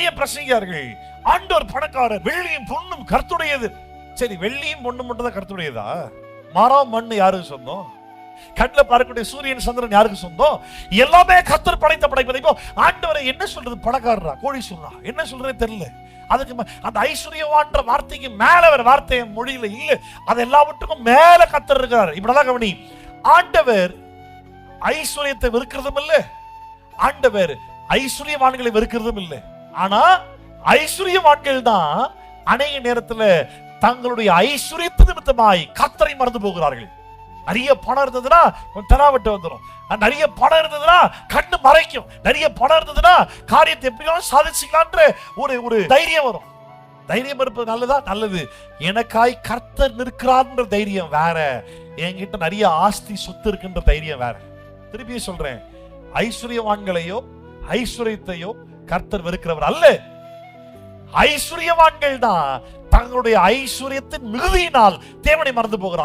நிறைய பிரசங்கியார்கள். ஆண்டோர் பணக்காரர் வெள்ளியும் பொண்ணும் கருத்துடையது. சரி வெள்ளியும் பொண்ணும் மட்டும் தான் கர்த்துடையதா? மரம் மண் யாருக்கு சொந்தம்? கண்ணில் பார்க்கக்கூடிய சூரியன் சந்திரன் யாருக்கு சொந்தம்? எல்லாமே கத்தர் படைத்த படைப்பதை இப்போ ஆண்டவரை என்ன சொல்றது? பணக்காரரா? கோழி சொல்றா. என்ன சொல்றதே தெரியல. அதுக்கு அந்த ஐஸ்வர்யவான்ற வார்த்தைக்கு மேல வேற வார்த்தை மொழியில இல்ல. அது எல்லாவற்றுக்கும் மேல கத்தர் இருக்கிறார் இப்படிலாம் கவனி. ஆண்டவர் ஐஸ்வர்யத்தை வெறுக்கிறதும் இல்லை. ஆண்டவர் ஐஸ்வர்யவான்களை வெறுக்கிறதும் இல்லை. ஆனா ஐஸ்வர்யவான்கள் தான் அநேக நேரத்துல தங்களுடைய ஐஸ்வர்யத்து நிமித்தமாய் கத்தரை மறந்து போகிறார்கள். நிறைய பணம் இருந்ததுன்னா கொஞ்சம் தெனாவட்டு வந்துடும் நிறைய பணம் இருந்ததுன்னா கண்ணு மறைக்கும். நிறைய பணம் இருந்ததுன்னா காரியத்தை எப்படியும் சாதிச்சுக்கலான்ற ஒரு ஒரு தைரியம் வரும். தைரியம் இருப்பது நல்லதா? நல்லது. எனக்காய் கர்த்தர் நிற்கிறார்ன்ற தைரியம் வேற. என்கிட்ட நிறைய ஆஸ்தி சொத்து இருக்குன்ற தைரியம் வேற. திருப்பியும் சொல்றேன். ஐஸ்வர்யவான்களையோ ஐஸ்வர்யத்தையோ கர்த்தர் வெறுக்கிறவர் அல்ல. ஐஸ்வர்யவான்கள் தான் தங்களுடைய ஐஸ்வர்யத்தின் மிகுதியினால் தேவனை மறந்து போகிறார்.